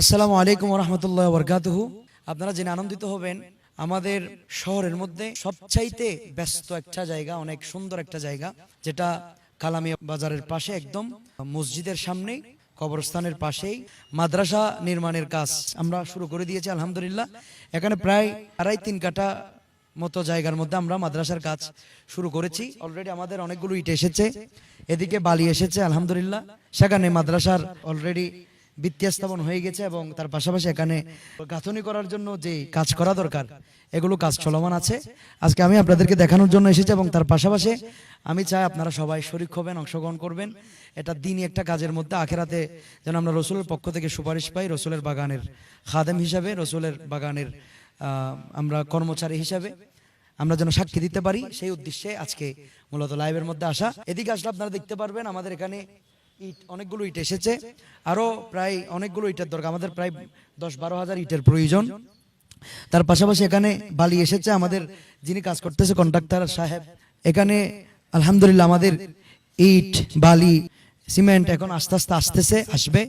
আসসালামু আলাইকুম রহমতুল্লাহ বরকাতহু আপনারা জেনে আনন্দিত হবেন, আমাদের শহরের মধ্যে সবচাইতে ব্যস্ত একটা জায়গা, অনেক সুন্দর একটা জায়গা, যেটা কালামিয়া বাজারের পাশে একদম, মসজিদের সামনেই কবরস্থানের পাশেই মাদ্রাসা নির্মাণের কাজ আমরা শুরু করে দিয়েছি, আলহামদুলিল্লাহ। এখানে প্রায় আড়াই তিন কাটা মতো জায়গার মধ্যে আমরা মাদ্রাসার কাজ শুরু করেছি। অলরেডি আমাদের অনেকগুলো ইট এসেছে, এদিকে বালি এসেছে, আলহামদুলিল্লাহ। সেখানে মাদ্রাসার অলরেডি ভিত্তি স্থাপন হয়ে গেছে এবং তার পাশাপাশি এখানে গাঁথনি করার জন্য যে কাজ করা দরকার, এগুলো কাজ চলমান আছে। আজকে আমি আপনাদেরকে দেখানোর জন্য এসেছি এবং তার পাশাপাশি আমি চাই আপনারা সবাই শরিক হবেন, অংশগ্রহণ করবেন। এটা দিনই একটা কাজের মধ্যে। আখেরাতে যেন আমরা রসুলের পক্ষ থেকে সুপারিশ পাই, রসুলের বাগানের খাদেম হিসাবে, রসুলের বাগানের আমরা কর্মচারী হিসাবে আমরা যেন সাক্ষী দিতে পারি। সেই উদ্দেশ্যে আজকে মূলত লাইভের মধ্যে আসা। এদিকে আসলে আপনারা দেখতে পারবেন আমাদের এখানে ইট, অনেকগুলো ইট এসেছে। আরও প্রায় অনেকগুলো ইটের দরকার, আমাদের প্রায় দশ বারো হাজার ইটের প্রয়োজন। তার পাশাপাশি এখানে বালি এসেছে, আমাদের যিনি কাজ করতেছে, কন্ট্রাক্টর সাহেব। এখানে আলহামদুলিল্লাহ আমাদের ইট, বালি, সিমেন্ট এখন আস্তে আস্তে আসতেছে, আসবে।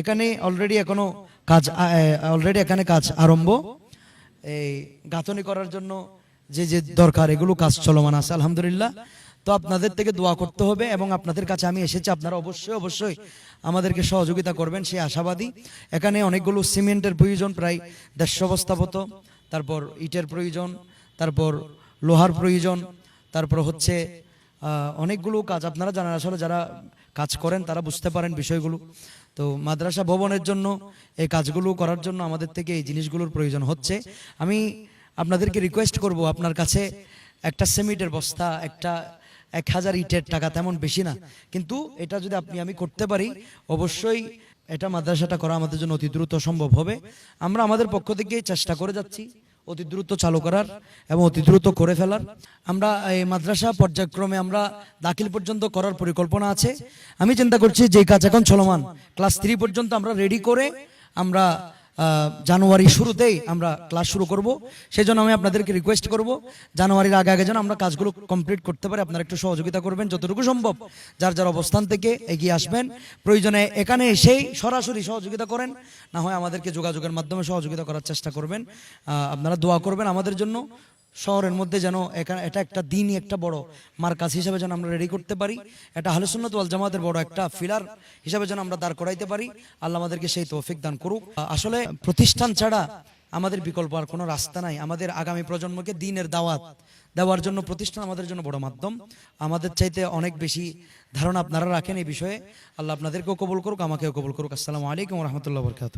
এখানে অলরেডি এখনও কাজ অলরেডি এখানে কাজ আরম্ভ। এই গাঁথনি করার জন্য যে যে দরকার, এগুলো কাজ চলমান আছে, আলহামদুলিল্লাহ। তো আপনাদের থেকে দোয়া করতে হবে এবং আপনাদের কাছে আমি এসেছি। আপনারা অবশ্যই অবশ্যই আমাদেরকে সহযোগিতা করবেন সেই আশাবাদী। এখানে অনেকগুলো সিমেন্টের প্রয়োজন, প্রায় দেড়শো বস্তা মতো। তারপর ইটের প্রয়োজন, তারপর লোহার প্রয়োজন, তারপর হচ্ছে অনেকগুলো কাজ। আপনারা জানেন, আসলে যারা কাজ করেন, তারা বুঝতে পারেন বিষয়গুলো। তো মাদ্রাসা ভবনের জন্য, এই কাজগুলো করার জন্য আমাদের থেকে এই জিনিসগুলোর প্রয়োজন হচ্ছে। আমি আপনাদেরকে রিকোয়েস্ট করব, আপনার কাছে একটা সিমেন্টের বস্তা, একটা এক হাজার ইটের টাকা তেমন বেশি না। কিন্তু এটা যদি আপনি আমি করতে পারি, অবশ্যই এটা মাদ্রাসাটা করা আমাদের জন্য অতি দ্রুত সম্ভব হবে। আমরা আমাদের পক্ষ থেকে চেষ্টা করে যাচ্ছি অতি দ্রুত চালু করার এবং অতি দ্রুত করে ফেলার। আমরা এই মাদ্রাসা পর্যায়ক্রমে আমরা দাখিল পর্যন্ত করার পরিকল্পনা আছে। আমি চিন্তা করছি যে কাজ এখন চলমান। ক্লাস থ্রি পর্যন্ত আমরা রেডি করে আমরা জানুয়ারি শুরুতেই আমরা ক্লাস শুরু করব। সেই জন্য আমি আপনাদেরকে রিকোয়েস্ট করব, জানুয়ারির আগে আগে যেন আমরা কাজগুলো কমপ্লিট করতে পারি। আপনারা একটু সহযোগিতা করবেন যতটুকু সম্ভব। যার যার অবস্থান থেকে এগিয়ে আসবেন। প্রয়োজনে এখানে এসেই সরাসরি সহযোগিতা করেন। না হয় আমাদেরকে যোগাযোগের মাধ্যমে সহযোগিতা করার চেষ্টা করবেন। আপনারা দোয়া করবেন আমাদের জন্য। শহরের মধ্যে যেন এটা একটা দিনই একটা বড় মার্কাজ হিসাবে যেন আমরা রেডি করতে পারি। এটা হালুসুন্নত ওয়াল জামাতের বড় একটা ফিলার হিসাবে যেন আমরা দাঁড় করাইতে পারি। আল্লাহ আমাদেরকে সেই তৌফিক দান করুক। আসলে প্রতিষ্ঠান ছাড়া আমাদের বিকল্প আর কোনো রাস্তা নাই। আমাদের আগামী প্রজন্মকে দিনের দাওয়াত দেওয়ার জন্য প্রতিষ্ঠান আমাদের জন্য বড় মাধ্যম। আমাদের চাইতে অনেক বেশি ধারণা আপনারা রাখেন এই বিষয়ে। আল্লাহ আপনাদেরকেও কবুল করুক, আমাকেও কবুল করুক। আসসালামু আলাইকুম রহমতুল্লাহ বরকাত